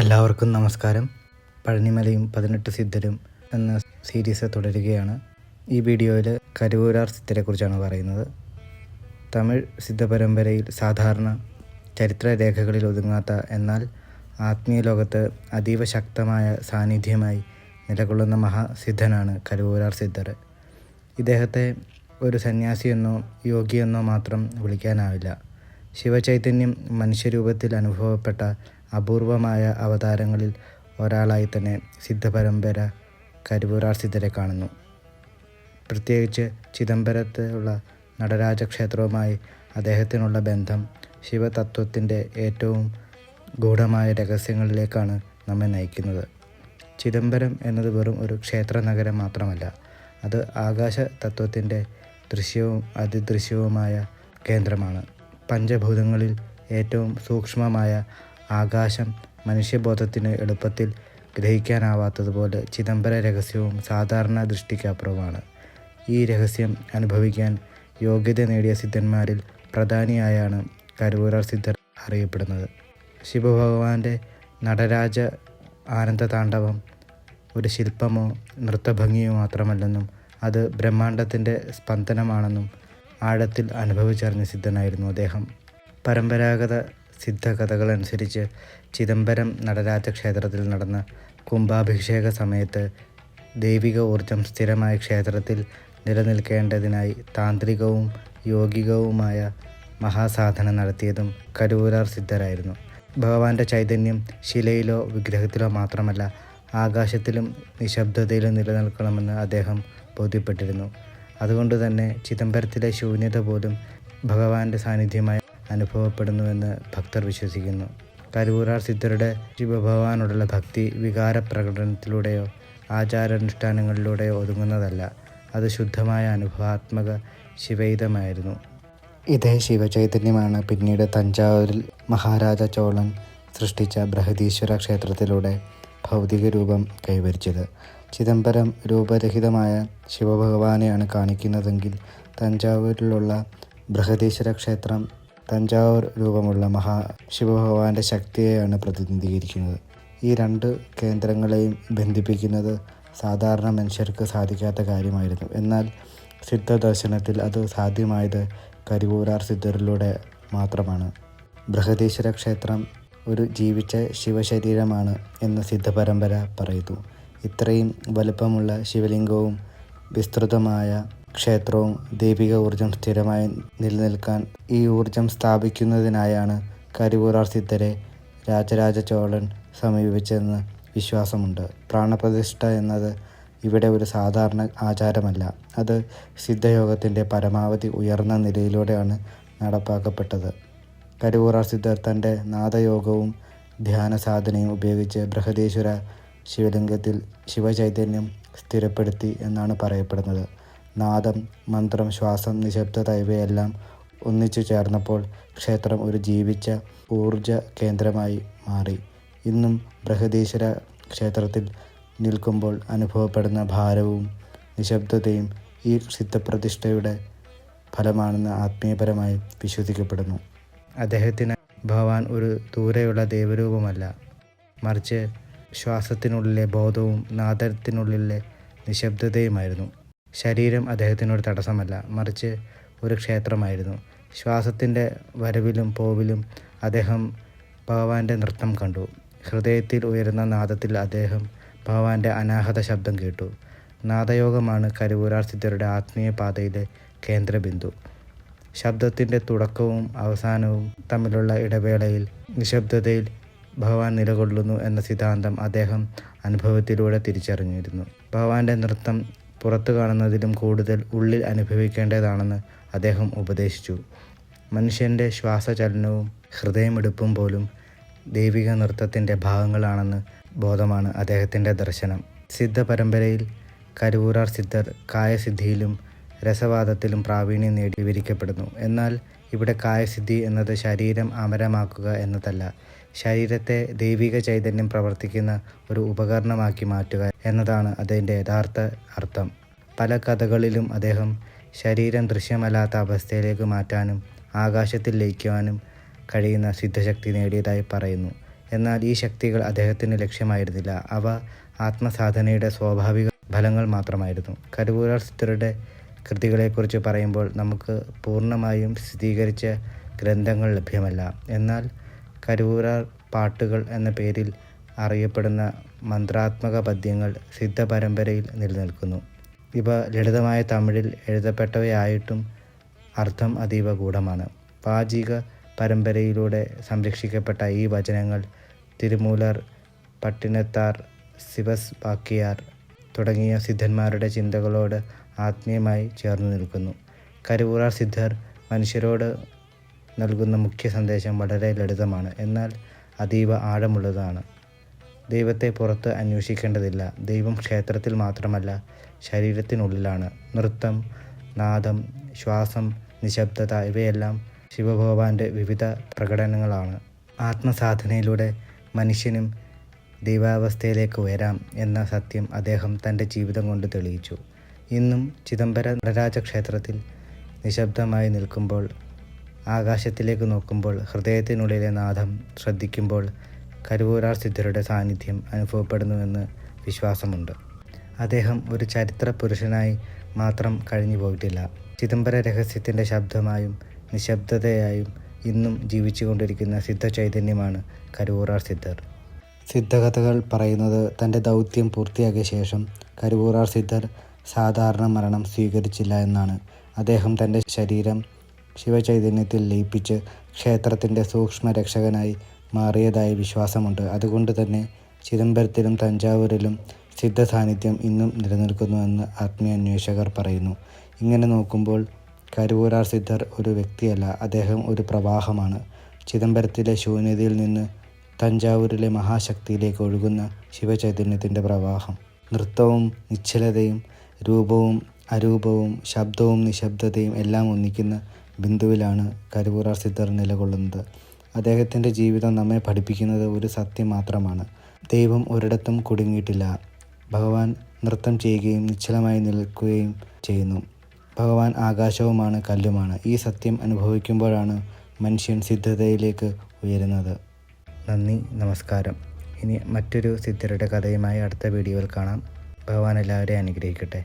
എല്ലാവർക്കും നമസ്കാരം. പഴനിമലയും പതിനെട്ട് സിദ്ധരും എന്ന സീരീസ് തുടരുകയാണ്. ഈ വീഡിയോയിൽ കരുവൂരാർ സിദ്ധരെക്കുറിച്ചാണ് പറയുന്നത്. തമിഴ് സിദ്ധ പരമ്പരയിൽ സാധാരണ ചരിത്രരേഖകളിൽ ഒതുങ്ങാത്ത എന്നാൽ ആത്മീയ ലോകത്ത് അതീവ ശക്തമായ സാന്നിധ്യമായി നിലകൊള്ളുന്ന മഹാസിദ്ധനാണ് കരുവൂരാർ സിദ്ധർ. ഇദ്ദേഹത്തെ ഒരു സന്യാസിയെന്നോ യോഗിയെന്നോ മാത്രം വിളിക്കാനാവില്ല. ശിവചൈതന്യം മനുഷ്യരൂപത്തിൽ അനുഭവപ്പെട്ട അപൂർവമായ അവതാരങ്ങളിൽ ഒരാളായി തന്നെ സിദ്ധപരമ്പര കരുവൂരാർ സിദ്ധരെ കാണുന്നു. പ്രത്യേകിച്ച് ചിദംബരത്തിലുള്ള നടരാജ ക്ഷേത്രവുമായി അദ്ദേഹത്തിനുള്ള ബന്ധം ശിവതത്വത്തിന്റെ ഏറ്റവും ഗൂഢമായ രഹസ്യങ്ങളിലേക്കാണ് നമ്മെ നയിക്കുന്നത്. ചിദംബരം എന്നത് വെറും ഒരു ക്ഷേത്ര നഗരം മാത്രമല്ല അത് ആകാശ തത്വത്തിന്റെ ദൃശ്യവും അതിദൃശ്യവുമായ കേന്ദ്രമാണ്. പഞ്ചഭൂതങ്ങളിൽ ഏറ്റവും സൂക്ഷ്മമായ ആകാശം മനുഷ്യബോധത്തിന് എളുപ്പത്തിൽ ഗ്രഹിക്കാനാവാത്തതുപോലെ ചിദംബര രഹസ്യവും സാധാരണ ദൃഷ്ടിക്കപ്പുറമാണ്. ഈ രഹസ്യം അനുഭവിക്കാൻ യോഗ്യത നേടിയ സിദ്ധന്മാരിൽ പ്രധാനിയായാണ് കരുവൂരാർ സിദ്ധർ അറിയപ്പെടുന്നത്. ശിവഭഗവാന്റെ നടരാജ ആനന്ദതാണ്ഡവം ഒരു ശില്പമോ നൃത്തഭംഗിയോ മാത്രമല്ലെന്നും അത് ബ്രഹ്മാണ്ടത്തിന്റെ സ്പന്ദനമാണെന്നും ആഴത്തിൽ അനുഭവിച്ചറിഞ്ഞ സിദ്ധനായിരുന്നു അദ്ദേഹം. പരമ്പരാഗത സിദ്ധകഥകളനുസരിച്ച് ചിദംബരം നടരാജ ക്ഷേത്രത്തിൽ നടന്ന കുംഭാഭിഷേക സമയത്ത് ദൈവിക ഊർജം സ്ഥിരമായ ക്ഷേത്രത്തിൽ നിലനിൽക്കേണ്ടതിനായി താന്ത്രികവും യോഗികവുമായ മഹാസാധന നടത്തിയതും കരൂരാർ സിദ്ധരായിരുന്നു. ഭഗവാന്റെ ചൈതന്യം ശിലയിലോ വിഗ്രഹത്തിലോ മാത്രമല്ല ആകാശത്തിലും നിശബ്ദതയിലും നിലനിൽക്കണമെന്ന് അദ്ദേഹം ബോധ്യപ്പെട്ടിരുന്നു. അതുകൊണ്ട് തന്നെ ചിദംബരത്തിലെ ശൂന്യത പോലും ഭഗവാന്റെ സാന്നിധ്യമായി അനുഭവപ്പെടുന്നുവെന്ന് ഭക്തർ വിശ്വസിക്കുന്നു. കരുവൂരാർ സിദ്ധരുടെ ശിവഭഗവാനോടുള്ള ഭക്തി വികാര പ്രകടനത്തിലൂടെയോ ആചാരാനുഷ്ഠാനങ്ങളിലൂടെയോ ഒതുങ്ങുന്നതല്ല. അത് ശുദ്ധമായ അനുഭവാത്മക ശിവൈതമായിരുന്നു. ഇതേ ശിവചൈതന്യമാണ് പിന്നീട് തഞ്ചാവൂരിൽ മഹാരാജ ചോളൻ സൃഷ്ടിച്ച ബൃഹദീശ്വര ക്ഷേത്രത്തിലൂടെ ഭൗതിക രൂപം കൈവരിച്ചത്. ചിദംബരം രൂപരഹിതമായ ശിവഭഗവാനെയാണ് കാണിക്കുന്നതെങ്കിൽ തഞ്ചാവൂരിലുള്ള ബൃഹദീശ്വര ക്ഷേത്രം തഞ്ചാവൂർ രൂപമുള്ള മഹാ ശിവഭഗവാന്റെ ശക്തിയെയാണ് പ്രതിനിധീകരിക്കുന്നത്. ഈ രണ്ട് കേന്ദ്രങ്ങളെയും ബന്ധിപ്പിക്കുന്നത് സാധാരണ മനുഷ്യർക്ക് സാധിക്കാത്ത കാര്യമായിരുന്നു. എന്നാൽ സിദ്ധദർശനത്തിൽ അത് സാധ്യമായത് കരിവൂരാർ സിദ്ധരിലൂടെ മാത്രമാണ്. ബൃഹദീശ്വര ക്ഷേത്രം ഒരു ജീവിച്ച ശിവശരീരമാണ് എന്ന് സിദ്ധപരമ്പര പറയുന്നു. ഇത്രയും വലുപ്പമുള്ള ശിവലിംഗവും വിസ്തൃതമായ ക്ഷേത്രവും ദൈവിക ഊർജം സ്ഥിരമായി നിലനിൽക്കാൻ ഈ ഊർജം സ്ഥാപിക്കുന്നതിനായാണ് കരിവൂരാർ സിദ്ധരെ രാജരാജ ചോളൻ സമീപിച്ചതെന്ന് വിശ്വാസമുണ്ട്. പ്രാണപ്രതിഷ്ഠ എന്നത് ഇവിടെ ഒരു സാധാരണ ആചാരമല്ല. അത് സിദ്ധയോഗത്തിന്റെ പരമാവധി ഉയർന്ന നിലയിലൂടെയാണ് നടപ്പാക്കപ്പെട്ടത്. കരുവൂറാർ സിദ്ധർ തന്റെ നാദയോഗവും ധ്യാന സാധനയും ഉപയോഗിച്ച് ബൃഹദീശ്വര ശിവലിംഗത്തിൽ ശിവചൈതന്യം സ്ഥിരപ്പെടുത്തി എന്നാണ് പറയപ്പെടുന്നത്. നാദം മന്ത്രം ശ്വാസം നിശബ്ദത ഇവയെല്ലാം ഒന്നിച്ചു ചേർന്നപ്പോൾ ക്ഷേത്രം ഒരു ജീവിച്ച ഊർജ കേന്ദ്രമായി മാറി. ഇന്നും ബൃഹദീശ്വര ക്ഷേത്രത്തിൽ നിൽക്കുമ്പോൾ അനുഭവപ്പെടുന്ന ഭാരവും നിശബ്ദതയും ഈ സിദ്ധപ്രതിഷ്ഠയുടെ ഫലമാണെന്ന് ആത്മീയപരമായി വിശ്വസിക്കപ്പെടുന്നു. അദ്ദേഹത്തിന് ഭഗവാൻ ഒരു ദൂരെയുള്ള ദൈവരൂപമല്ല. മറിച്ച് ശ്വാസത്തിനുള്ളിലെ ബോധവും നാദത്തിനുള്ളിലെ നിശബ്ദതയുമായിരുന്നു. ശരീരം അദ്ദേഹത്തിനൊരു തടസ്സമല്ല മറിച്ച് ഒരു ക്ഷേത്രമായിരുന്നു. ശ്വാസത്തിന്റെ വരവിലും പോവിലും അദ്ദേഹം ഭഗവാന്റെ നൃത്തം കണ്ടു. ഹൃദയത്തിൽ ഉയരുന്ന നാദത്തിൽ അദ്ദേഹം ഭഗവാന്റെ അനാഹത ശബ്ദം കേട്ടു. നാദയോഗമാണ് കരുവൂരാർ സിദ്ധരുടെ ആത്മീയ പാതയിലെ കേന്ദ്രബിന്ദു. ശബ്ദത്തിന്റെ തുടക്കവും അവസാനവും തമ്മിലുള്ള ഇടവേളയിൽ നിശബ്ദതയിൽ ഭഗവാൻ നിലകൊള്ളുന്നു എന്ന സിദ്ധാന്തം അദ്ദേഹം അനുഭവത്തിലൂടെ തിരിച്ചറിഞ്ഞിരുന്നു. ഭഗവാന്റെ നൃത്തം പുറത്തു കാണുന്നതിലും കൂടുതൽ ഉള്ളിൽ അനുഭവിക്കേണ്ടതാണെന്ന് അദ്ദേഹം ഉപദേശിച്ചു. മനുഷ്യന്റെ ശ്വാസചലനവും ഹൃദയമെടുപ്പും പോലും ദൈവിക നൃത്തത്തിന്റെ ഭാഗങ്ങളാണെന്ന് ബോധമാണ് അദ്ദേഹത്തിന്റെ ദർശനം. സിദ്ധ പരമ്പരയിൽ കരുവൂരാർ സിദ്ധർ കായസിദ്ധിയിലും രസവാദത്തിലും പ്രാവീണ്യം നേടി വിവരിക്കപ്പെടുന്നു. എന്നാൽ ഇവിടെ കായസിദ്ധി എന്നത് ശരീരം അമരമാക്കുക എന്നതല്ല. ശരീരത്തെ ദൈവിക ചൈതന്യം പ്രവർത്തിക്കുന്ന ഒരു ഉപകരണമാക്കി മാറ്റുക എന്നതാണ് അതിന്റെ യഥാർത്ഥ അർത്ഥം. പല കഥകളിലും അദ്ദേഹം ശരീരം ദൃശ്യമല്ലാത്ത അവസ്ഥയിലേക്ക് മാറ്റാനും ആകാശത്തിൽ ലയിക്കുവാനും കഴിയുന്ന സിദ്ധശക്തി നേടിയതായി പറയുന്നു. എന്നാൽ ഈ ശക്തികൾ അദ്ദേഹത്തിന് ലക്ഷ്യമായിരുന്നില്ല. അവ ആത്മസാധനയുടെ സ്വാഭാവിക ഫലങ്ങൾ മാത്രമായിരുന്നു. കരുവൂരാർ സിദ്ധരുടെ കൃതികളെക്കുറിച്ച് പറയുമ്പോൾ നമുക്ക് പൂർണമായും സ്ഥിരീകരിച്ച ഗ്രന്ഥങ്ങൾ ലഭ്യമല്ല. എന്നാൽ കരുവൂരാർ പാട്ടുകൾ എന്ന പേരിൽ അറിയപ്പെടുന്ന മന്ത്രാത്മക പദ്യങ്ങൾ സിദ്ധ പരമ്പരയിൽ നിലനിൽക്കുന്നു. ഇവ ലളിതമായ തമിഴിൽ എഴുതപ്പെട്ടവയായിട്ടും അർത്ഥം അതീവ ഗൂഢമാണ്. പാചിക പരമ്പരയിലൂടെ സംരക്ഷിക്കപ്പെട്ട ഈ വചനങ്ങൾ തിരുമൂലർ പട്ടിനത്താർ ശിവസ് ബാക്കിയാർ തുടങ്ങിയ സിദ്ധന്മാരുടെ ചിന്തകളോട് ആത്മീയമായി ചേർന്ന് നിൽക്കുന്നു. കരുവൂറാർ സിദ്ധർ മനുഷ്യരോട് നൽകുന്ന മുഖ്യ സന്ദേശം വളരെ ലളിതമാണ്. എന്നാൽ അതീവ ആഴമുള്ളതാണ്. ദൈവത്തെ പുറത്ത് അന്വേഷിക്കേണ്ടതില്ല. ദൈവം ക്ഷേത്രത്തിൽ മാത്രമല്ല ശരീരത്തിനുള്ളിലാണ്. നൃത്തം നാദം ശ്വാസം നിശബ്ദത ഇവയെല്ലാം ശിവഭഗവാന്റെ വിവിധ പ്രകടനങ്ങളാണ്. ആത്മസാധനയിലൂടെ മനുഷ്യനും ദൈവാവസ്ഥയിലേക്ക് ഉയരാം എന്ന സത്യം അദ്ദേഹം തന്റെ ജീവിതം കൊണ്ട് തെളിയിച്ചു. ഇന്നും ചിദംബര നടരാജ ക്ഷേത്രത്തിൽ നിശബ്ദമായി നിൽക്കുമ്പോൾ ആകാശത്തിലേക്ക് നോക്കുമ്പോൾ ഹൃദയത്തിനുള്ളിലെ നാദം ശ്രദ്ധിക്കുമ്പോൾ കരുവൂരാർ സിദ്ധരുടെ സാന്നിധ്യം അനുഭവപ്പെടുന്നുവെന്ന് വിശ്വാസമുണ്ട്. അദ്ദേഹം ഒരു ചരിത്ര പുരുഷനായി മാത്രം കഴിഞ്ഞു പോയിട്ടില്ല. ചിദംബര രഹസ്യത്തിന്റെ ശബ്ദമായും നിശബ്ദതയായും ഇന്നും ജീവിച്ചുകൊണ്ടിരിക്കുന്ന സിദ്ധ ചൈതന്യമാണ് കരുവൂറാർ സിദ്ധർ. സിദ്ധകഥകൾ പറയുന്നത് തന്റെ ദൗത്യം പൂർത്തിയാക്കിയ ശേഷം കരുവൂറാർ സിദ്ധർ സാധാരണ മരണം സ്വീകരിച്ചില്ല എന്നാണ്. അദ്ദേഹം തന്റെ ശരീരം ശിവചൈതന്യത്തിൽ ലയിപ്പിച്ച് ക്ഷേത്രത്തിന്റെ സൂക്ഷ്മ രക്ഷകനായി മാറിയതായി വിശ്വാസമുണ്ട്. അതുകൊണ്ട് തന്നെ ചിദംബരത്തിലും തഞ്ചാവൂരിലും സിദ്ധ സാന്നിധ്യം ഇന്നും നിലനിൽക്കുന്നുവെന്ന് ആത്മീയ അന്വേഷകർ പറയുന്നു. ഇങ്ങനെ നോക്കുമ്പോൾ കരുവൂരാർ സിദ്ധർ ഒരു വ്യക്തിയല്ല അദ്ദേഹം ഒരു പ്രവാഹമാണ്. ചിദംബരത്തിലെ ശൂന്യതയിൽ നിന്ന് തഞ്ചാവൂരിലെ മഹാശക്തിയിലേക്ക് ഒഴുകുന്ന ശിവചൈതന്യത്തിന്റെ പ്രവാഹം. നൃത്തവും നിശ്ചലതയും രൂപവും അരൂപവും ശബ്ദവും നിശബ്ദതയും എല്ലാം ഒന്നിക്കുന്ന ബിന്ദുവിലാണ് കരുവൂറാർ സിദ്ധർ നിലകൊള്ളുന്നത്. അദ്ദേഹത്തിന്റെ ജീവിതം നമ്മെ പഠിപ്പിക്കുന്നത് ഒരു സത്യം മാത്രമാണ്. ദൈവം ഒരിടത്തും കുടുങ്ങിയിട്ടില്ല. ഭഗവാൻ നൃത്തം ചെയ്യുകയും നിശ്ചലമായി നിൽക്കുകയും ചെയ്യുന്നു. ഭഗവാൻ ആകാശവുമാണ് കല്ലുമാണ്. ഈ സത്യം അനുഭവിക്കുമ്പോഴാണ് മനുഷ്യൻ സിദ്ധതയിലേക്ക് ഉയരുന്നത്. നന്ദി നമസ്കാരം. ഇനി മറ്റൊരു സിദ്ധരുടെ കഥയുമായി അടുത്ത വീഡിയോയിൽ കാണാം. ഭഗവാൻ എല്ലാവരെയും അനുഗ്രഹിക്കട്ടെ.